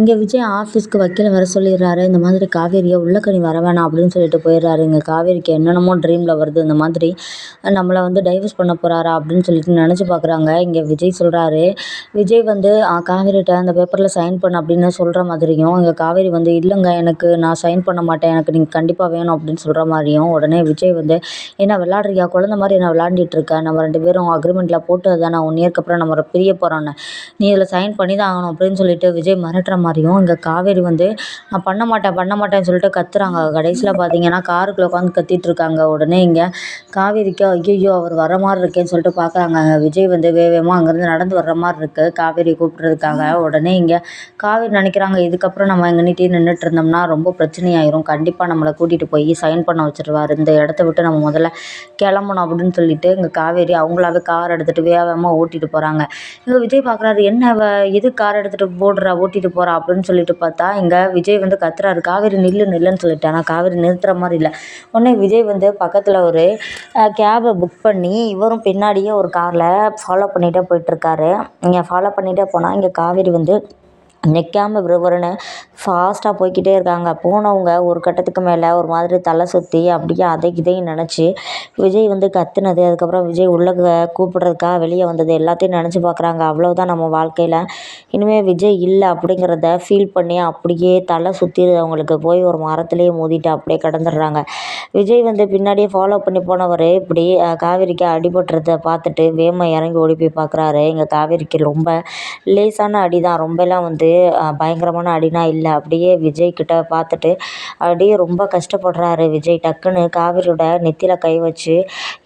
இங்கே விஜய் ஆஃபீஸ்க்கு வக்கீலை வர சொல்லிடுறாரு. இந்த மாதிரி காவேரியை உள்ளக்கனி வர வேணாம் அப்படின்னு சொல்லிட்டு போயிடுறாரு. இங்கே காவேரிக்கு என்னென்னமோ ட்ரீமில் வருது இந்த மாதிரி. நம்மளை வந்து டைவர்ஸ் பண்ண போகிறாரா அப்படின்னு சொல்லிட்டு நினச்சி பார்க்குறாங்க. இங்கே விஜய் சொல்கிறாரு விஜய் வந்து காவேரிகிட்ட அந்த பேப்பரில் சைன் பண்ண அப்படின்னு சொல்கிற மாதிரியும் இங்கே காவேரி வந்து இல்லைங்க எனக்கு நான் சைன் பண்ண மாட்டேன். எனக்கு நீங்கள் கண்டிப்பாக வேணும் அப்படின்னு சொல்கிற மாதிரியும் உடனே விஜய் வந்து என்ன விளாட்றியா குழந்த மாதிரி என்ன விளாண்டுட்டு இருக்க? நம்ம ரெண்டு பேரும் அக்ரிமெண்ட்டில் போட்டு தான் நான் ஒன் இயர்க்கு அப்புறம் நம்ம பிரிய போகிறோன்னு நீ இதில் சைன் பண்ணி தான் ஆகணும் அப்படின்னு சொல்லிட்டு விஜய் மிரட்டுற மாதிரியும் இங்கே காவேரி வந்து நான் பண்ண மாட்டேன் பண்ண மாட்டேன்னு சொல்லிட்டு கத்துறாங்க. கடைசியில் பார்த்தீங்கன்னா காருக்குள்ளே உட்காந்து கத்திட்டு இருக்காங்க உடனே இங்கே. காவேரிக்கு ஐயோ அவர் வர மாதிரி இருக்கேன்னு சொல்லிட்டு பார்க்குறாங்க விஜய் வந்து வேகமாக அங்கேருந்து நடந்து வர்ற மாதிரி இருக்குது காவேரி கூப்பிட்றதுக்காக உடனே இங்கே காவேரி நினைக்கிறாங்க இதுக்கப்புறம் நம்ம எங்கன்னிட்டே நின்றுட்டு இருந்தோம்னா ரொம்ப பிரச்சனையாயிரும். கண்டிப்பாக நம்மளை கூட்டிகிட்டு போய் சைன் பண்ண வச்சுருவார். இந்த இடத்த விட்டு நம்ம முதல்ல கிளம்பணும் அப்படின்னு சொல்லிட்டு இங்கே காவேரி அவங்களாவே கார் எடுத்துகிட்டு வேகமாக ஓட்டிகிட்டு போகிறாங்க இங்கே விஜய் பார்க்குறாரு என்ன எது கார் எடுத்துகிட்டு போடுறா? ஓட்டிகிட்டு போகிறா அப்படின்னு சொல்லிட்டு பார்த்தா இங்கே விஜய் வந்து கத்துறாரு. காவேரி நில்லு நில்லுன்னு சொல்லிட்டு. ஆனால் காவேரி நிறுத்துகிற மாதிரி இல்லை. உடனே விஜய் வந்து பக்கத்தில் ஒரு கேபை புக் பண்ணி இவரும் பின்னாடியே ஒரு காரில் ஃபாலோ பண்ணிகிட்டே போயிட்டுருக்காரு இங்கே ஃபாலோ பண்ணிகிட்டே போனால் இங்கே காவேரி வந்து நிற்காம விறுவிறுன்னு ஃபாஸ்ட்டாக போய்க்கிட்டே இருக்காங்க. போனவங்க ஒரு கட்டத்துக்கு மேலே ஒரு மாதிரி தலை சுற்றி அப்படியே அதை இதையும் நினச்சி விஜய் வந்து கத்துனது அதுக்கப்புறம் விஜய் உள்ளே கூப்பிட்றதுக்காக வெளியே வந்தது எல்லாத்தையும் நினச்சி பார்க்குறாங்க அவ்வளோதான் நம்ம வாழ்க்கையில். இனிமேல் விஜய் இல்லை அப்படிங்கிறத ஃபீல் பண்ணி அப்படியே தலை சுற்றிடுது அவங்களுக்கு. போய் ஒரு மரத்துலேயே மோதிட்டு அப்படியே கிடந்துடுறாங்க. விஜய் வந்து பின்னாடியே ஃபாலோ பண்ணி போனவர் இப்படி காவேரிக்கு அடிபட்டுறத பார்த்துட்டு வேகமாக இறங்கி ஓடி போய் பார்க்குறாரு எங்கள் காவேரிக்கு ரொம்ப லேசான அடி தான் ரொம்பலாம் வந்து பயங்கரமான அடினா இல்லை. அப்படியே விஜய்கிட்ட பார்த்துட்டு அப்படியே ரொம்ப கஷ்டப்படுறாரு விஜய். டக்குன்னு காவிரியோட நெத்தியில் கை வச்சு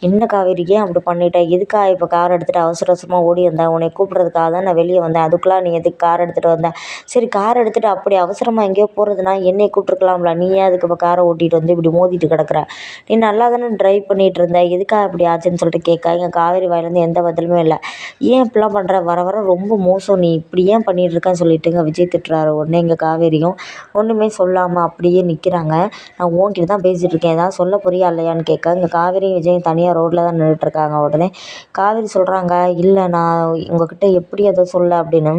என்ன காவேரி ஏன் அப்படி பண்ணிட்டேன் எதுக்காக இப்போ கார் எடுத்துகிட்டு அவசர அவசரமாக ஓடி வந்தேன் உன்னை கூப்பிட்றதுக்காக தான் நான் வெளியே வந்தேன். அதுக்குள்ளே நீ எதுக்கு கார் எடுத்துகிட்டு வந்தேன் சரி கார் எடுத்துகிட்டு அப்படி அவசரமாக எங்கேயோ போகிறதுனா என்னை கூப்பிட்ருக்கலாம்ல நீ ஏன் அதுக்கு இப்போ காரை ஓட்டிகிட்டு வந்து இப்படி மோதிட்டு கிடக்குற? நீ நல்லா தானே ட்ரைவ் பண்ணிகிட்டு இருந்த. எதுக்காக இப்படி ஆச்சுன்னு சொல்லிட்டு கேட்க. இங்கே காவேரி வாயிலேருந்து எந்த பதிலுமே இல்லை. ஏன் இப்படிலாம் பண்ணுற வர வர ரொம்ப மோசம். நீ இப்படி ஏன் பண்ணிகிட்டு இருக்கேன்னு சொல்லிட்டு இங்கே விஜய் திட்டுறாரு உடனே எங்கள் காவேரியும். ஒன்றுமே சொல்லாமல் அப்படியே நிற்கிறாங்க நான் உன்கிட்ட தான் பேசிகிட்டு இருக்கேன். ஏதாவது சொல்ல போறியா இல்லையான்னு கேட்க இங்கே காவேரியும் விஜயும் தனியாக ரோட்டில் தான் நின்றுட்டுருக்காங்க உடனே. காவேரி சொல்கிறாங்க இல்லை நான் உங்ககிட்ட எப்படி அதை சொல்ல? அப்படின்னு.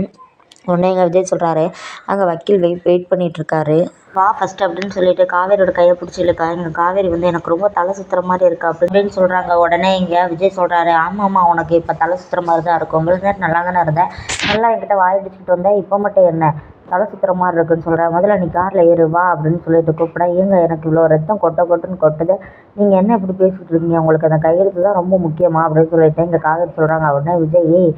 உடனே எங்கள் விஜய் சொல்கிறாரு அங்கே வக்கீல் வெயிட் வெயிட் பண்ணிகிட்ருக்காரு வா ஃபஸ்ட் அப்படின்னு சொல்லிட்டு காவேரியோட கையை பிடிச்சி இழுக்க எங்கள் காவேரி வந்து எனக்கு ரொம்ப தலை சுற்றுற மாதிரி இருக்கா? அப்படின்னு சொல்கிறாங்க உடனே இங்கே விஜய் சொல்கிறாரு ஆமாம்மா உனக்கு இப்போ தலை சுற்றுற மாதிரி தான் இருக்கும். உங்களுக்கு நேரம் நல்லா தானே இருந்தேன் நல்லா என்கிட்ட வாய் அடிச்சுட்டு வந்தேன் இப்போ மட்டும் என்ன? தலை சுற்றுற மாதிரி இருக்குன்னு சொல்கிறேன் முதல்ல நீ காரில் ஏறு வா அப்படின்னு சொல்லிட்டு கூப்பிட ஏங்க எனக்கு இவ்வளோ ரத்தம் கொட்ட கொட்டுன்னு கொட்டுது. நீங்கள் என்ன இப்படி பேசிகிட்டு இருக்கீங்க? உங்களுக்கு அந்த கையெழுத்து தான் ரொம்ப முக்கியமா அப்படின்னு சொல்லிட்டு இங்கே காவேரி சொல்கிறாங்க உடனே விஜய் ஏய்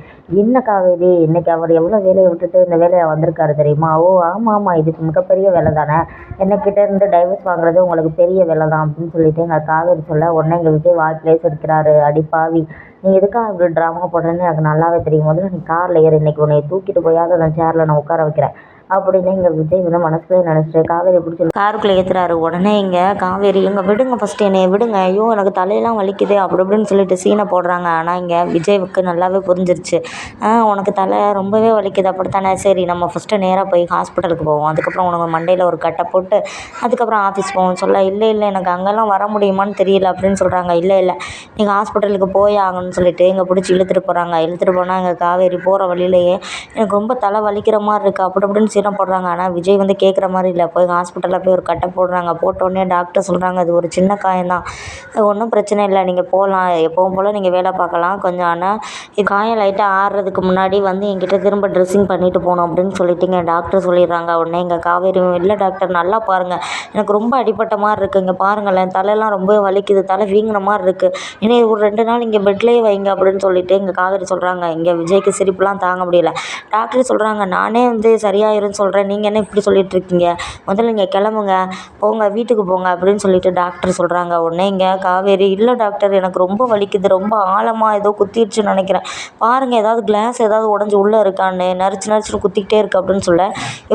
என்ன காவேரி? இன்னைக்கு அவர் எவ்வளோ வேலையை விட்டுட்டு இந்த வேலையை வந்திருக்காரு தெரியுமா? ஓ ஆமாம் ஆமாம் இதுக்கு மிகப்பெரிய வேலை தானே. என்னக்கிட்ட இருந்து டைவர்ஸ் வாங்குறது உங்களுக்கு பெரிய வேலை தான். அப்படின்னு சொல்லிட்டு எங்கள் காவேரி சொல்ல உடனே எங்கள் விஜய் வாய் எடுக்கிறாரு அடி பாவி. நீ எதுக்காக இப்படி ட்ராமா போடுறேன்னு எனக்கு நல்லாவே தெரியும். முதல்ல நீ காரில் ஏறு. இன்னைக்கு உன்னை தூக்கிட்டு போயாவது அந்த சேரில் நான் உட்கார வைக்கிறேன். அப்படின்னு இங்கே விஜய் வந்து மனசுக்குள்ளே நினச்சிட்டு காவேரி பிடிச்சி காருக்குள்ளே ஏற்றுறாரு உடனே இங்கே காவேரி இங்கே விடுங்க ஃபஸ்ட்டு என்னை விடுங்க. ஐயோ எனக்கு தலையெல்லாம் வலிக்குது அப்படி அப்படின்னு சொல்லிட்டு சீனை போடுறாங்க. ஆனால் இங்கே விஜய்வுக்கு நல்லாவே புரிஞ்சிருச்சு. உனக்கு தலை ரொம்பவே வலிக்குது அப்படித்தானே? சரி நம்ம ஃபஸ்ட்டு நேராக போய் ஹாஸ்பிட்டலுக்கு போவோம். அதுக்கப்புறம் உனக்கு மண்டையில் ஒரு கட்டை போட்டு அதுக்கப்புறம் ஆஃபீஸ் போவோம் சொல்ல இல்லை இல்லை எனக்கு அங்கெல்லாம் வர முடியுமான்னு தெரியல அப்படின்னு சொல்கிறாங்க இல்லை இல்லை நீங்கள் ஹாஸ்பிட்டலுக்கு போய் ஆகணும்னு சொல்லிட்டு இங்கே பிடிச்சி இழுத்துட்டு போகிறாங்க இழுத்துட்டு போனால் இங்கே காவேரி போகிற வழியிலேயே எனக்கு ரொம்ப தலை வலிக்கிற மாதிரி இருக்குது அப்படி அப்படின்னு சீரம் போடுறாங்க. ஆனால் விஜய் வந்து கேட்குற மாதிரி இல்லை. போய் ஹாஸ்பிட்டலில் போய் ஒரு கட்டை போடுறாங்க. போட்டோடனே டாக்டர் சொல்கிறாங்க அது ஒரு சின்ன காயம் தான் ஒன்றும் பிரச்சனை இல்லை. நீங்கள் போகலாம் எப்போவும் போல் நீங்கள் வேலை பார்க்கலாம். கொஞ்சம் ஆனால் இது காயம் லைட்டாக ஆறுறதுக்கு முன்னாடி வந்து என்கிட்ட திரும்ப ட்ரெஸ்ஸிங் பண்ணிவிட்டு போகணும் அப்படின்னு சொல்லிட்டுங்க. டாக்டர் சொல்லிடுறாங்க உடனே. எங்கள் காவேரி இல்லை டாக்டர் நல்லா பாருங்கள் எனக்கு ரொம்ப அடிப்பட்ட மாதிரி இருக்குது இங்கே பாருங்களேன். தலையெல்லாம் ரொம்ப வலிக்குது. தலை வீங்கின மாதிரி இருக்குது இனி ஒரு ரெண்டு நாள் இங்கே பெட்லேயே வைங்க அப்படின்னு சொல்லிட்டு எங்கள் காவேரி சொல்கிறாங்க இங்கே விஜய்க்கு சிரிப்புலாம் தாங்க முடியல. டாக்டர் சொல்கிறாங்க நானே வந்து சரியாயிரும்னு சொல்கிறேன் நீங்கள் என்ன இப்படி சொல்லிகிட்ருக்கீங்க முதல்ல இங்கே கிளம்புங்க. போங்க வீட்டுக்கு போங்க அப்படின்னு சொல்லிட்டு டாக்டர் சொல்கிறாங்க உடனே இங்கே காவேரி இல்லை டாக்டர் எனக்கு ரொம்ப வலிக்குது. ரொம்ப ஆழமாக ஏதோ குத்திடுச்சுன்னு நினைக்கிறேன். பாருங்கள் ஏதாவது கிளாஸ் ஏதாவது உடஞ்சி உள்ளே இருக்கான்னு நரிச்சு நரிச்சுன்னு குத்திக்கிட்டே இருக்குது அப்படின்னு சொல்ல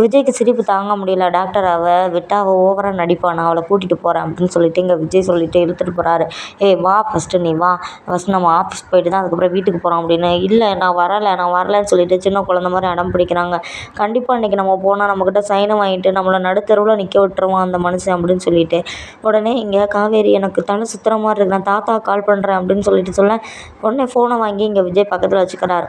விஜய்க்கு சிரிப்பு தாங்க முடியல. டாக்டர் அவள் விட்டா அவள் ஓவராக நடிப்பான்? நான் அவளை கூட்டிகிட்டு போகிறேன் அப்படின்னு சொல்லிட்டு இங்கே விஜய் சொல்லிட்டு இழுத்துட்டு போகிறாரு ஏய் வா ஃபஸ்ட்டு நீ வா. ஃபஸ்ட் நம்ம ஆஃபீஸ் போயிட்டு தான் அதுக்கப்புறம் வீட்டுக்கு போகிறோம் அப்படின்னு. இல்லை நான் வரலை. நான் வரலைன்னு சொல்லிட்டு சின்ன குழந்த மாதிரி அடம் பிடிக்கிறாங்க. கண்டிப்பாக இன்றைக்கி நம்ம நம்ம போனால் நம்மக்கிட்ட சைனை வாங்கிட்டு நம்மளை நடுத்தருவில் நிற்க விட்டுருவான் அந்த மனுஷன் அப்படின்னு சொல்லிட்டு. உடனே இங்கே காவேரி எனக்கு தலை சுற்றுற மாதிரி இருக்கு. நான் தாத்தா கால் பண்ணுறேன் அப்படின்னு சொல்லிட்டு சொல்ல உடனே ஃபோனை வாங்கி இங்கே விஜய் பக்கத்தில் வச்சுக்கிறாரு.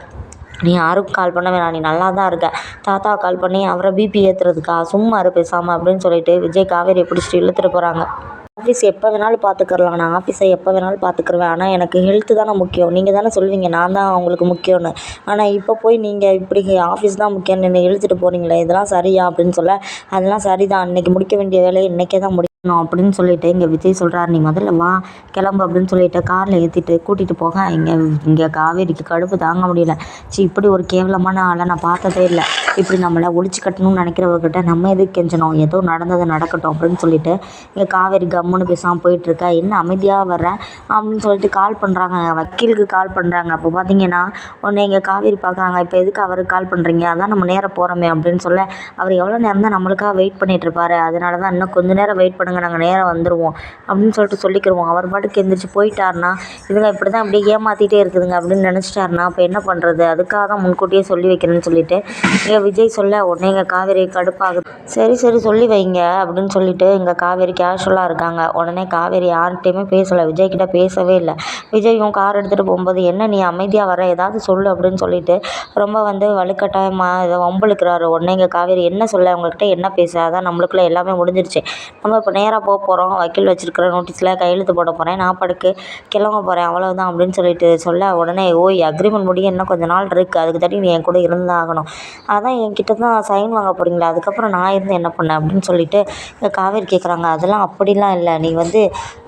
நீ யாருக்கும் கால் பண்ண வேணாம். நீ நல்லா தான் இருக்க. தாத்தா கால் பண்ணி அவரை பிபி ஏற்றுறதுக்கா சும்மா இரு பேசாமல் அப்படின்னு சொல்லிட்டு விஜய் காவேரியை பிடிச்சிட்டு இழுத்துட்டு போகிறாங்க ஆஃபீஸ் எப்போ வேணாலும் பார்த்துக்கறலாம் நான் ஆஃபீஸை எப்போ வேணாலும் பார்த்துக்குருவேன் ஆனால் எனக்கு ஹெல்த்து தானே முக்கியம். நீங்கள் தானே சொல்லுவீங்க. நான் தான் உங்களுக்கு முக்கியம்னு. ஆனால் இப்போ போய் நீங்கள் இப்படி ஆஃபீஸ் தான் முக்கியம்னு என்னை இழுத்துட்டு போகிறீங்களே இதெல்லாம் சரியா அப்படின்னு சொல்ல. அதெல்லாம் சரிதான். இன்றைக்கி முடிக்க வேண்டிய வேலையை இன்றைக்கே தான் முடி அப்படின்னு சொல்லிட்டு இங்கே விஜய் சொல்கிறாரு நீ முதல்ல வா கிளம்பு அப்படின்னு சொல்லிட்டு காரில் ஏற்றிட்டு கூட்டிகிட்டு போக. இங்கே இங்கே காவேரிக்கு கடுப்பு தாங்க முடியல. சி இப்படி ஒரு கேவலமான ஆளை நான் பார்த்ததே இல்லை. இப்படி நம்மளை ஒழிச்சு கட்டணும்னு நினைக்கிறவர்கிட்ட நம்ம எதுக்கு கெஞ்சணும்? ஏதோ நடந்தது நடக்கட்டும் அப்படின்னு சொல்லிட்டு இங்கே காவேரி கம்முன்னு பேசாமல் போயிட்டுருக்கா. என்ன அமைதியாக வர்ற? அப்படின்னு சொல்லிட்டு கால் பண்ணுறாங்க வக்கீலுக்கு கால் பண்ணுறாங்க அப்போ பார்த்தீங்கன்னா உடனே இங்கே காவேரி பார்க்குறாங்க இப்போ எதுக்கு அவருக்கு கால் பண்ணுறீங்க அதான் நம்ம நேரம் போகிறோமே அப்படின்னு சொல்ல அவர் எவ்வளோ நேரம் தான் நம்மளுக்காக வெயிட் பண்ணிகிட்ருப்பாரு அதனால தான் இன்னும் கொஞ்சம் நேரம் வெயிட் பண்ணுங்க நாங்கள் நேராக வந்துடுவோம் அப்படின்னு சொல்லிட்டு சொல்லிக்கிருவோம். அவர் பாட்டுக்கு எந்திரிச்சு போயிட்டாருன்னா இதுங்க இப்படி தான் அப்படியே ஏமாற்றிட்டே இருக்குதுங்க அப்படின்னு நினச்சிட்டாருன்னா அப்போ என்ன பண்ணுறது அதுக்காக தான் முன்கூட்டியே சொல்லி வைக்கிறேன்னு சொல்லிட்டு இங்கே விஜய் சொல்ல உடனே எங்கள் காவேரி கடுப்பாகுது. சரி சரி சொல்லி வைங்க அப்படின்னு சொல்லிட்டு இங்கே காவேரி கேஷுவலாக இருக்காங்க. உடனே காவேரி யார்கிட்டையுமே பேசலை விஜய் கிட்ட பேசவே இல்லை. விஜயும் கார் எடுத்துகிட்டு போகும்போது என்ன நீ அமைதியாக வர? ஏதாவது சொல்லு அப்படின்னு சொல்லிட்டு ரொம்ப வந்து வலுக்கட்டாயமாக இதை வம்பளுக்கிறாரு உடனே இங்கே காவேரி என்ன சொல்ல அவங்கள்கிட்ட என்ன பேச? அதான் நம்மளுக்குள்ள எல்லாமே முடிஞ்சிருச்சு. நம்ம இப்போ நேராக போக போகிறோம் வக்கீல் வச்சிருக்கிற நோட்டீஸில் கையெழுத்து போட போகிறேன் நான் படுக்கு கிளம்ப போகிறேன் அவ்வளோதான் அப்படின்னு சொல்லிட்டு சொல்ல உடனே ஓய் அக்ரிமெண்ட் முடிய இன்னும் கொஞ்சம் நாள் இருக்குது அதுக்கு தட்டி நீ என் கூட இருந்தாகணும். அதான் என்கிட்ட தான் சைன் வாங்க போகிறீங்களா அதுக்கப்புறம் நான் இருந்து என்ன பண்ணேன் அப்படின்னு சொல்லிட்டு காவேரி கேட்குறாங்க அதெல்லாம் அப்படிலாம் இல்லை. நீ வந்து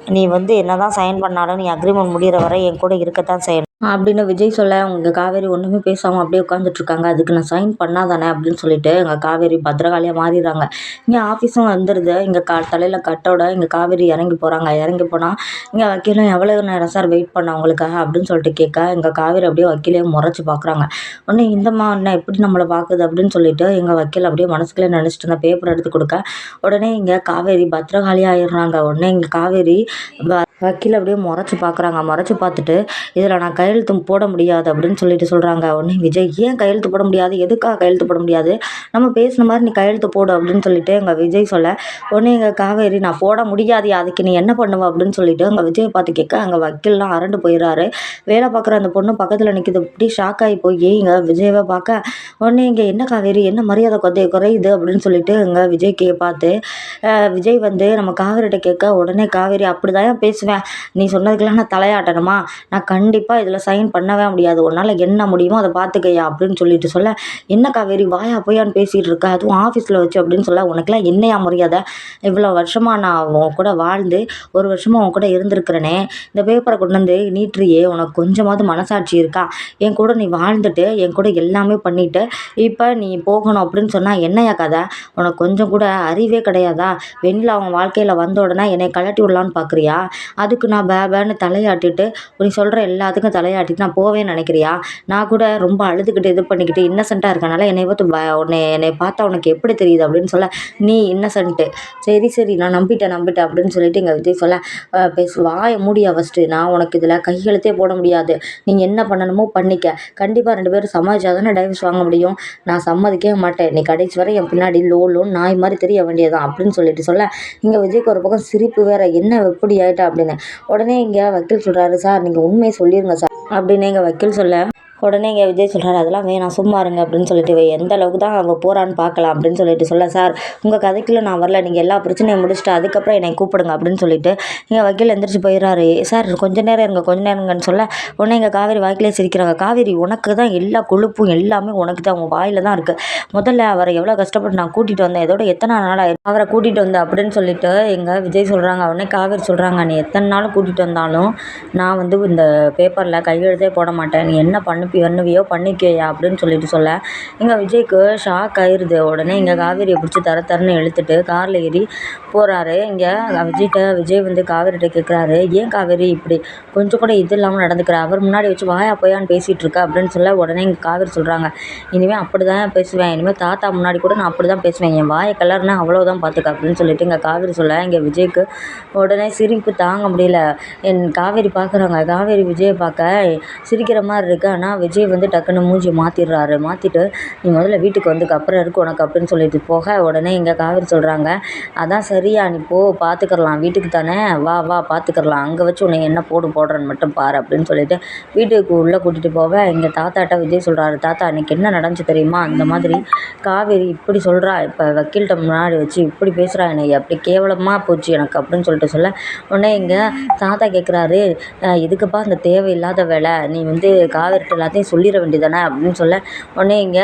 நீ வந்து என்ன தான் சைன் பண்ணாலும் நீ அக்ரிமெண்ட் முடிகிற வரை என் கூட இருக்கத்தான் செய்யணும். அப்படின்னு விஜய் சொல்ல உங்கள் காவேரி ஒன்றுமே பேசாமல் அப்படியே உட்காந்துட்ருக்காங்க அதுக்கு நான் சைன் பண்ணாதானே அப்படின்னு சொல்லிட்டு எங்கள் காவேரி பத்திரகாளியாக மாறிடுறாங்க. இங்கே ஆஃபீஸும் வந்துடுது இங்கே கா தலையில் கட்டோட இங்கே காவேரி இறங்கி போகிறாங்க இறங்கி போனால் இங்கே வக்கீலும் எவ்வளோ நேரம் சார் வெயிட் பண்ண அவங்களுக்காக அப்படின்னு சொல்லிட்டு கேட்க எங்கள் காவேரி அப்படியே வக்கீலே முறைச்சி பார்க்குறாங்க உடனே இந்தம்மா என்ன எப்படி நம்மளை பார்க்குது அப்படின்னு சொல்லிட்டு எங்கள் வக்கீல் அப்படியே மனசுக்குள்ளே நினச்சிட்டு இருந்த பேப்பர் எடுத்து கொடுக்க உடனே இங்கே காவேரி பத்திரகாளி ஆயிடுறாங்க. உடனே இங்கே காவேரி வக்கீல் அப்படியே முறைச்சி பார்க்குறாங்க. முறைச்சி பார்த்துட்டு இதில் நான் கையெழுத்து போட முடியாது அப்படின்னு சொல்லிட்டு சொல்கிறாங்க உடனே விஜய் ஏன் கையெழுத்து போட முடியாது? எதுக்காக கையெழுத்து போட முடியாது? நம்ம பேசின மாதிரி நீ கையெழுத்து போடு அப்படின்னு சொல்லிட்டு எங்கள் விஜய் சொல்ல உடனே எங்கள் காவேரி நான் போட முடியாது. அதுக்கு நீ என்ன பண்ணுவ? அப்படின்னு சொல்லிட்டு அங்கே விஜயை பார்த்து கேட்க அங்கே வக்கீல்லாம் அரண்டு போயிடுறாரு வேலை பார்க்குற அந்த பொண்ணு பக்கத்தில் நிற்கிது இப்படி ஷாக் ஆகி போய் இங்கே விஜயவை பார்க்க உடனே இங்கே என்ன காவேரி? என்ன மரியாதை கொதை குறையுது? அப்படின்னு சொல்லிட்டு எங்கள் விஜய் கே பார்த்து விஜய் வந்து நம்ம காவேரிட்ட கேட்க உடனே காவேரி அப்படி தான் பேசுவேன். நீ சொன்னதுக்கெல்லாம் நான் தலையாட்டணுமா? நான் கண்டிப்பாக இதில் சைன் பண்ணவே முடியாது. உன்னால் என்ன முடியுமோ அதை பார்த்துக்கையா அப்படின்னு சொல்லிட்டு சொல்ல என்ன காவேரி வாயா போயான்னு பேசிகிட்டு இருக்க? அதுவும் ஆஃபீஸில் வச்சு அப்படின்னு சொல்ல உனக்கெல்லாம் என்னையா மரியாதை? இவ்வளோ வருஷமாக நான் உன் கூட வாழ்ந்து ஒரு வருஷமாக உன் கூட இருந்திருக்கிறனே. இந்த பேப்பரை கொண்டு வந்து நீட்டுறியே உனக்கு கொஞ்சமாவது மனசாட்சி இருக்கா? என் கூட நீ வாழ்ந்துட்டு என் கூட எல்லாமே பண்ணிட்டு இப்போ நீ போகணும் அப்படின்னு சொன்னால் என்னையா கதை? உனக்கு கொஞ்சம் கூட அறிவே கிடையாதா? வெண்ணில் அவன் வாழ்க்கையில் வந்த உடனே என்னை கழட்டி விடலான்னு பார்க்குறியா அதுக்கு நான் பே பேன்னு தலையாட்டிட்டு நீ சொல்கிற எல்லாத்துக்கும் தலையாட்டிட்டு நான் போவேன்னு நினைக்கிறியா? நான் கூட ரொம்ப அழுதுகிட்டு இது பண்ணிக்கிட்டு இன்னசென்ட்டாக இருக்கனால என்னை பார்த்து ப உன்னை என்னை பார்த்தா உனக்கு எப்படி தெரியுது? அப்படின்னு சொல்ல நீ இன்னசென்ட்டு சரி சரி நான் நம்பிட்டேன் நம்பிட்டேன் அப்படின்னு சொல்லிட்டு எங்கள் விஜய் சொல்ல அஹ் பேசு வாயை மூடியா ஃபஸ்ட்டு நான் உனக்கு இதில் கையெழுத்தே போட முடியாது. நீங்கள் என்ன பண்ணணுமோ பண்ணிக்க. கண்டிப்பாக ரெண்டு பேரும் சமாளிச்சா தானே டைவர்ஸ் வாங்க முடியும். நான் சம்மதிக்கவே மாட்டேன். நீ கடைசி வரை என் பின்னாடி லோ லோன் நாய் மாதிரி தெரிய வேண்டியதுதான். அப்படின்னு சொல்லிட்டு சொல்ல இங்கே விஜய்க்கு ஒரு பக்கம் சிரிப்பு வேற என்ன எப்படி ஆயிட்டா அப்படின்னு உடனே இங்கே வக்கீல் சொல்கிறாரு சார் நீங்கள் உண்மையை சொல்லிடுங்க சார். அப்படின்னு எங்கள் வக்கீல் சொல்ல உடனே இங்கே விஜய் சொல்கிறாரு அதெல்லாம் வேணாம் சும்மா இருங்க அப்படின்னு சொல்லிட்டு எந்த அளவுக்கு தான் அவள் போகிறான்னு பார்க்கலாம் அப்படின்னு சொல்லிட்டு சொல்ல சார் உங்கள் கதைக்குள்ளே நான் வரல நீங்கள் எல்லா பிரச்சனையும் முடிச்சுட்டு அதுக்கப்புறம் என்னை கூப்பிடுங்க அப்படின்னு சொல்லிட்டு இங்கே வக்கீல் எந்திரிச்சு போயிடுறாரு. சார் கொஞ்ச நேரம் இருங்க கொஞ்ச நேரங்கன்னு சொல்ல உடனே இங்கே காவேரி வாய்க்கிலே சிரிக்கிறாங்க. காவேரி உனக்கு தான் எல்லா கொழுப்பும் எல்லாமே உனக்கு தான் உங்கள் வாயில் தான் இருக்குது முதல்ல அவரை எவ்வளோ கஷ்டப்பட்டு நான் கூட்டிகிட்டு வந்தேன் இதோட எத்தனை நாள் ஆயிரும் அவரை கூட்டிகிட்டு வந்தேன் அப்படின்னு சொல்லிட்டு எங்கள் விஜய் சொல்கிறாங்க உடனே காவேரி சொல்கிறாங்க நீ எத்தனை நாள் கூட்டிகிட்டு வந்தாலும் நான் வந்து இந்த பேப்பரில் கையெழுத்தே போட மாட்டேன். நீ என்ன பண்ணு அனுப்பி பண்ணுவியோ பண்ணிக்கோயா அப்படின்னு சொல்லிட்டு சொல்ல. இங்கே விஜய்க்கு ஷாக் ஆயிடுது உடனே இங்கே காவேரியை பிடிச்சி தர தரன்னு இழுத்துட்டு காரில் ஏறி போகிறாரு இங்கே விஜய்கிட்ட விஜய் வந்து காவேரிகிட்ட கேட்குறாரு ஏன் காவேரி இப்படி? கொஞ்சம் கூட இது இல்லாமல் நடந்துக்கிறார் அவர் முன்னாடி வச்சு வாயா போயான்னு பேசிகிட்டு இருக்கா அப்படின்னு சொல்ல உடனே இங்கே காவேரி சொல்கிறாங்க இனிமேல் அப்படி தான் பேசுவேன். இனிமேல் தாத்தா முன்னாடி கூட நான் அப்படி தான் பேசுவேன். என் வாயை கலர்னா அவ்வளோதான் பார்த்துக்க அப்படின்னு சொல்லிட்டு இங்கே காவேரி சொல்ல. இங்கே விஜய்க்கு உடனே சிரிப்பு தாங்க முடியல. என் காவேரி பார்க்குறாங்க காவேரி விஜயை பார்க்க சிரிக்கிற மாதிரி இருக்குது ஆனால் விஜய் வந்து டக்குன்னு மூஞ்சி மாற்றிடுறாரு மாற்றிட்டு நீ முதல்ல வீட்டுக்கு வந்து அப்புறம் இருக்கு உனக்கு அப்படின்னு சொல்லிட்டு போக. உடனே இங்கே காவேரி சொல்கிறாங்க அதான் சரியா நீ போ பார்த்துக்கலாம் வீட்டுக்கு தானே? வா வா பார்த்துக்கலாம் அங்கே வச்சு உன்னை என்ன போடு போடுறேன்னு மட்டும் பாரு அப்படின்னு சொல்லிட்டு வீட்டுக்கு உள்ளே கூட்டிகிட்டு போக. எங்கள் தாத்தாட்ட விஜய் சொல்கிறாரு தாத்தா அன்றைக்கி என்ன நடந்துச்சு தெரியுமா? அந்த மாதிரி காவேரி இப்படி சொல்கிறா இப்போ வக்கீல்கிட்ட முன்னாடி வச்சு இப்படி பேசுகிறா என்னை அப்படி கேவலமாக போச்சு எனக்கு அப்படின்னு சொல்லிட்டு சொல்ல. உடனே இங்கே தாத்தா கேட்குறாரு எதுக்குப்பா அந்த தேவையில்லாத வேலை. நீ வந்து காவேரிட்ட எல்லாத்தையும் சொல்லிட வேண்டியதானே அப்படின்னு சொல்ல உடனே இங்கே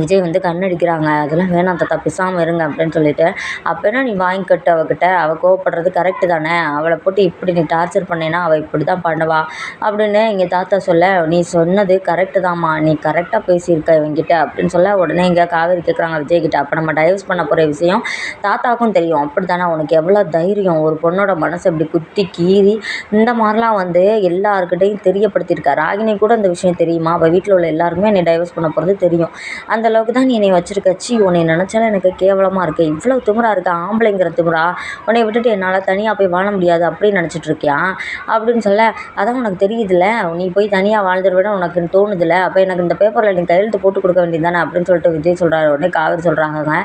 விஜய் வந்து கண்ணடிக்கிறாங்க அதெல்லாம் வேணாம் தாத்தா பேசாமல் இருங்க அப்படின்னு சொல்லிட்டு. அப்போனா நீ வாங்கிக்கட்டு அவகிட்ட. அவள் கோவப்படுறது கரெக்டு தானே. அவளை போட்டு இப்படி நீ டார்ச்சர் பண்ணேன்னா அவள் இப்படி தான் பண்ணுவா. அப்படின்னு எங்கள் தாத்தா சொல்ல நீ சொன்னது கரெக்டு தான்மா நீ கரெக்டாக பேசியிருக்க இவங்கிட்ட அப்படின்னு சொல்ல உடனே இங்கே காவேரி கேட்குறாங்க விஜய்கிட்ட அப்போ நம்ம டைவர்ஸ் பண்ண போகிற விஷயம் தாத்தாவுக்கும் தெரியும். அப்படி தானே உனக்கு எவ்வளோ தைரியம்? ஒரு பொண்ணோட மனசை இப்படி குத்தி கீறி இந்த மாதிரிலாம் வந்து எல்லாருக்கிட்டையும் தெரியப்படுத்தியிருக்கா. ராகினி கூட இந்த விஷயம் தெரியுமா? அவள் வீட்டில் உள்ள எல்லாருக்குமே நீ டைவர்ஸ் பண்ண போகிறது தெரியும். அந்த அந்த அளவுக்கு தான் நீ என்னை வச்சுருக்க. உன்னை நினச்சாலும் எனக்கு கேவலமாக இருக்குது இவ்வளோ திமுறா இருக்குது ஆம்பளைங்கிற திமுறா உன்னை விட்டுட்டு என்னால் தனியாக போய் வாழ முடியாது. அப்படின்னு நினச்சிட்ருக்கியா அப்படின்னு சொல்ல அதான் உனக்கு தெரியுதுல்ல. நீ போய் தனியாக வாழ்ந்துட விட உனக்கு தோணுதில்ல. அப்போ எனக்கு இந்த பேப்பரில் நீ கையெழுத்து போட்டு கொடுக்க வேண்டியது தானே? அப்படின்னு சொல்லிட்டு விஜய் சொல்கிறாரு உடனே காவிரி சொல்கிறாங்க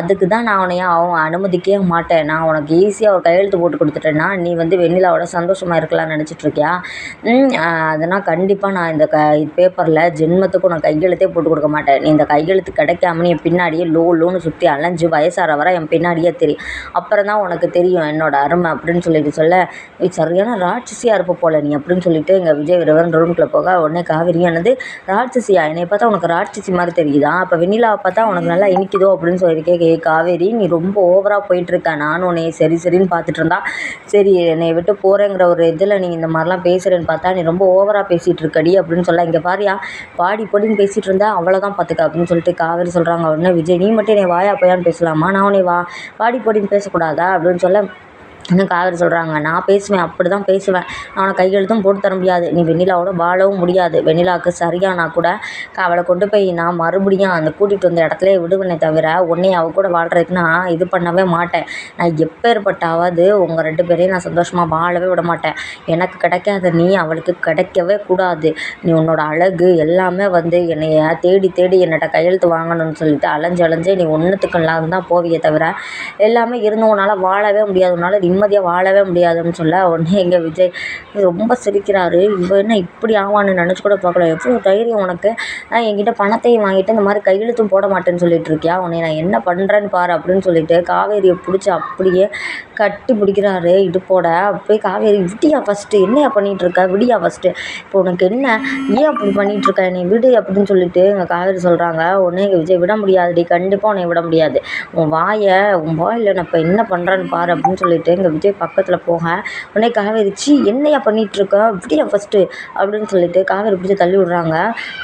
அதுக்கு தான் நான் உன்னைய அவன் அனுமதிக்கவே மாட்டேன். நான் உனக்கு ஈஸியாக ஒரு கையெழுத்து போட்டு கொடுத்துட்டேன்னா நீ வந்து வெண்ணிலாவோட சந்தோஷமாக இருக்கலாம்னு நினச்சிட்ருக்கியா அதனால் கண்டிப்பாக நான் இந்த க பேப்பரில் ஜென்மத்துக்கும் நான் கையெழுத்தே போட்டு கொடுக்க மாட்டேன். நீ இந்த கையெழுத்து கிடைக்காம என் பின்னாடியே லோ லோன்னு சுற்றி அலைஞ்சு வயசாகிற வர என் பின்னாடியே தெரியும் அப்புறம் தான் உனக்கு தெரியும் என்னோடய அருமை அப்படின்னு சொல்லிட்டு சொல்ல சரியான ராட்சசியாக இருப்ப போல நீ அப்படின்னு சொல்லிட்டு எங்கள் விஜய் விரவன் ரூம்குள்ளே போக உடனே காவிரி என்னது ராட்சசியா? என்னை பார்த்தா உனக்கு ராட்சசி மாதிரி தெரியுதா? அப்போ வெண்ணிலாவை பார்த்தா உனக்கு நல்லா இனிக்குதோ? அப்படின்னு சொல்லியிருக்கே கே காவேரி நீ ரொம்ப ஓவராக போயிட்டுருக்க நானும் உன்னை சரி சரின்னு பார்த்துட்டு இருந்தா. சரி என்னை விட்டு போகிறேங்கிற ஒரு இதில் நீ இந்த மாதிரிலாம் பேசுகிறேன்னு பார்த்தா நீ ரொம்ப ஓவராக பேசிகிட்டு இருக்கடி அப்படின்னு சொல்ல இங்கே பாரியா பாடி பொடின்னு பேசிகிட்டு இருந்தா அவ்வளோதான் பார்த்துக்க அப்படின்னு சொல்லிட்டு காவேரி சொல்கிறாங்க உடனே விஜய் நீ மட்டும் என்னை வாயா போயான்னு பேசலாமா? நான் உன்னை வா வாடி போடின்னு பேசக்கூடாதா? அப்படின்னு சொல்ல இன்னும் காவேரி சொல்கிறாங்க நான் பேசுவேன் அப்படி தான் பேசுவேன். நான் உனக்கு கையெழுத்தும் போட்டு தர முடியாது. நீ வெண்ணிலாவோட வாழவும் முடியாது. வெண்ணிலாவுக்கு சரியானா கூட அவளை கொண்டு போய் நான் மறுபடியும் அந்த கூட்டிகிட்டு வந்த இடத்துல விடுவேனே தவிர உன்னை அவள் கூட வாழ்கிறதுக்கு நான் இது பண்ணவே மாட்டேன். நான் எப்பேற்பட்டாவது உங்கள் ரெண்டு பேரையும் நான் சந்தோஷமாக வாழவே விட மாட்டேன். எனக்கு கிடைக்காத நீ அவளுக்கு கிடைக்கவே கூடாது. நீ உன்னோட அழகு எல்லாமே வந்து என்னைய தேடி தேடி என்னட்ட கையெழுத்து வாங்கணும்னு சொல்லிட்டு அலைஞ்சு அலைஞ்சு நீ ஒன்றுத்துக்கு இல்லாத தான் போவியே தவிர எல்லாமே இருந்து உன்னால் வாழவே முடியாது. உன்னால் நிம்மதியாக வாழவே முடியாதுன்னு சொல்ல உடனே எங்கள் விஜய் ரொம்ப சிரிக்கிறாரு. இவன் என்ன இப்படி ஆவான்னு நினச்சி கூட பார்க்கல. எவ்வளோ தைரியம் உனக்கு? நான் என்கிட்ட பணத்தையும் வாங்கிட்டு இந்த மாதிரி கையெழுத்தும் போட மாட்டேன்னு சொல்லிட்டு இருக்கியா? உன்னை நான் என்ன பண்ணுறேன்னு பாரு அப்படின்னு சொல்லிட்டு காவேரியை பிடிச்சி அப்படியே கட்டி பிடிக்கிறாரு. இடுப்போட அப்படியே காவேரி விடியா ஃபஸ்ட்டு என்னையா பண்ணிகிட்டு இருக்க? விடியா ஃபஸ்ட்டு இப்போ உனக்கு என்ன? ஏன் அப்படி பண்ணிகிட்டு இருக்க? நீ விடு அப்படின்னு சொல்லிட்டு எங்கள் காவேரி சொல்கிறாங்க உடனே எங்கள் விஜய் விட முடியாதுடி கண்டிப்பாக உன்னை விட முடியாது. உன் வாயை உன் வாயில் நான் இப்போ என்ன பண்ணுறேன்னு பாரு அப்படின்னு சொல்லிட்டு எங்கள் விஜய் பக்கத்தில் போக. உடனே காவேரி சி என்னையா பண்ணிகிட்ருக்க விடியா ஃபஸ்ட்டு அப்படின்னு சொல்லிட்டு காவேரி பிடிச்சி தள்ளி விட்றாங்க.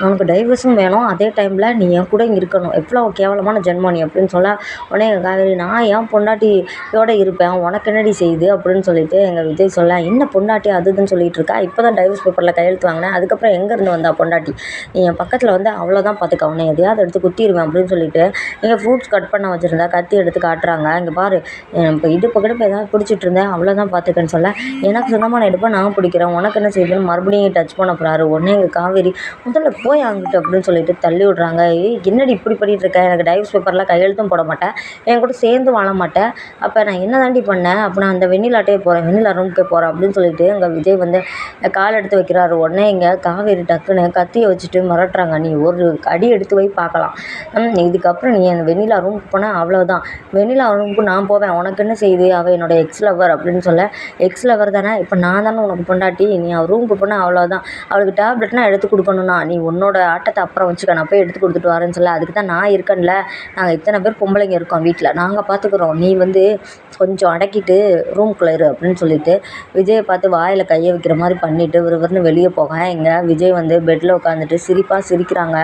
உனக்கு டைவர்ஸும் வேணும். அதே டைமில் நீ என் கூட இங்கே இருக்கணும். எவ்வளோ கேவலமான ஜென்மம் நீ? அப்படின்னு சொல்ல உடனே எங்கள் காவேரி நான் ஏன் பொண்டாட்டியோட இருப்பேன். உனக்கு என்னடி செய்யுது அப்படின்னு சொல்லிட்டு எங்கள் விஜய் சொல்ல என்ன பொண்டாட்டி அது இதுன்னு சொல்லிட்டு இருக்கா? இப்போ தான் டைவர்ஸ் பேப்பரில் கையெழுத்து வாங்கினேன். அதுக்கப்புறம் எங்கேருந்து வந்தா பொண்டாட்டி? நீ என் பக்கத்தில் வந்து அவ்வளோதான் பார்த்துக்க உன்னை எதையாவது எடுத்து குத்திடுவேன். அப்படின்னு சொல்லிட்டு இங்கே ஃப்ரூட்ஸ் கட் பண்ண வச்சுருந்தா கத்தி எடுத்து காட்டுறாங்க. இங்கே பாரு இப்போ இடுப்பு கிடப்பு ஏதாவது பிடிச்சிட்டு இருந்தேன் அவ்வளோதான் பார்த்துக்கன்னு சொல்ல. எனக்கு சொந்தமான எடுப்பேன் நான் பிடிக்கிறேன். உனக்கு என்ன செய்யுதுன்னு மறுபடியும் டச் பண்ண போகிறாரு உடனே எங்கள் காவேரி முதல்ல போய் அங்கிட்டு அப்படின்னு சொல்லிட்டு தள்ளி விட்றாங்க. ஏய் என்னடி இப்படி பண்ணிட்டு இருக்க? எனக்கு டைவர்ஸ் பேப்பரில் கையெழுத்தும் போட மாட்டேன். என் கூட சேர்ந்து வாழ மாட்டேன். அப்போ நான் என்ன தாண்டி பண்ணேன் அப்போ நான் அந்த வெண்ணிலாட்டே போகிறேன் வெண்ணிலா ரூமுக்கே போகிறேன் அப்படின்னு சொல்லிட்டு எங்கள் விஜய் வந்து கால் எடுத்து வைக்கிறாரு. உடனே இங்கே காவேரி டக்குன்னு கத்தியை வச்சுட்டு மிரட்டுறாங்க. நீ ஒரு அடி எடுத்து போய் பார்க்கலாம். இதுக்கப்புறம் நீ அந்த வெண்ணிலா ரூமுக்கு போனால் அவ்வளோதான் வெண்ணிலா ரூமுக்கு நான் போவேன். உனக்கு என்ன செய்யுது அவள் என்னோட எக்ஸ் எக்ஸ் லவர் அப்படின்னு சொல்ல. எக்ஸ் லவர் தானே? இப்போ நான் தானே உனக்கு பொண்டாட்டி. நீ அவள் ரூமுக்கு போனால் அவ்வளோதான் அவளுக்கு டேப்லெட்னா எடுத்து கொடுக்கணும்னா நீ உன்னோட ஆட்டத்தை அப்புறம் வச்சுக்க. நான் போய் எடுத்து கொடுத்துட்டு வரேன்னு சொல்ல. அதுக்கு தான் நான் இருக்கேன்ல. நாங்கள் இத்தனை பேர் பொம்பளைங்க இருக்கோம் வீட்டில் நாங்கள் பார்த்துக்குறோம் நீ வந்து கொஞ்சம் அடக்கிட்டு ரூம்குள்ளே இரு அப்படின்னு சொல்லிட்டு விஜயை பார்த்து வாயில் கையை வைக்கிற மாதிரி பண்ணிவிட்டு விறுவிறுன்னு வெளியே போக இங்கே விஜய் வந்து பெட்டில் உட்காந்துட்டு சிரிப்பாக சிரிக்கிறாங்க.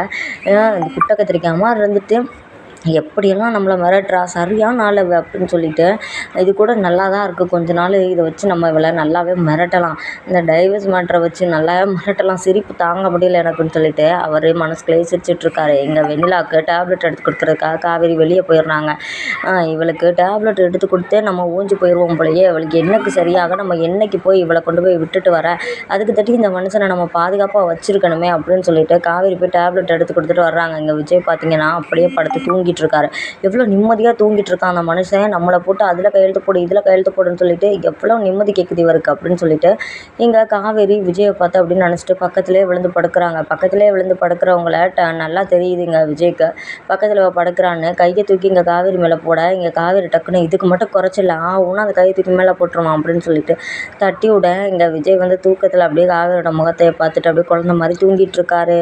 குட்டை கத்திரிக்காய் மாதிரி இருந்துட்டு எப்படியெல்லாம் நம்மளை மிரட்டுறா சரியான ஆள் அவள் அப்படின்னு சொல்லிட்டு இது கூட நல்லா தான் இருக்குது கொஞ்ச நாள் இதை வச்சு நம்ம இவளை நல்லாவே மிரட்டலாம். இந்த டைவர்ஸ் மேட்ரை வச்சு நல்லாவே மிரட்டலாம். சிரிப்பு தாங்க முடியல எனக்குன்னு சொல்லிட்டு அவர் மனசுக்குள்ளேயே சிரிச்சிட்ருக்காரு. எங்கள் வெண்ணிலாவுக்கு டேப்லெட் எடுத்து கொடுக்குறதுக்காக காவேரி வெளியே போயிடுறாங்க. இவளுக்கு டேப்லெட் எடுத்து கொடுத்தே நம்ம ஊஞ்சி போயிடுவோம் போலயே இவளுக்கு என்னைக்கு சரியாக நம்ம என்னைக்கு போய் இவளை கொண்டு போய் விட்டுட்டு வர அதுக்கு தட்டி இந்த மனுஷனை நம்ம பாதுகாப்பாக வச்சுருக்கணுமே அப்படின்னு சொல்லிட்டு காவேரி போய் டேப்லெட் எடுத்து கொடுத்துட்டு வர்றாங்க. இங்கே விஜய் பார்த்தீங்கன்னா அப்படியே படுத்து தூங்கி தூங்கிட்டு இருக்காரு எவ்வளோ நிம்மதியாக தூங்கிட்டு இருக்கான் அந்த மனுஷன். நம்மளை போட்டு அதில் கையெழுத்து போடு இதில் கையெழுத்து போடுன்னு சொல்லிட்டு எவ்வளோ நிம்மதி கேட்குது இவருக்கு அப்படின்னு சொல்லிட்டு இங்கே காவேரி விஜயை பார்த்து அப்படின்னு நினச்சிட்டு பக்கத்துலேயே விழுந்து படுக்கிறாங்க. பக்கத்துலேயே விழுந்து படுக்கிறவங்கள ட நல்லா தெரியுதுங்க விஜய்க்கு. பக்கத்தில் படுக்கிறான்னு கையை தூக்கி இங்கே காவேரி மேலே போட இங்கே காவேரி டக்குன்னு இதுக்கு மட்டும் குறைச்சில்ல ஆ அந்த கையை தூக்கி மேலே போட்டுருவான் அப்படின்னு சொல்லிட்டு தட்டி விட இங்கே விஜய் வந்து தூக்கத்தில் அப்படியே காவேரியோட முகத்தை பார்த்துட்டு அப்படியே குழந்த மாதிரி தூங்கிட்டு இருக்காரு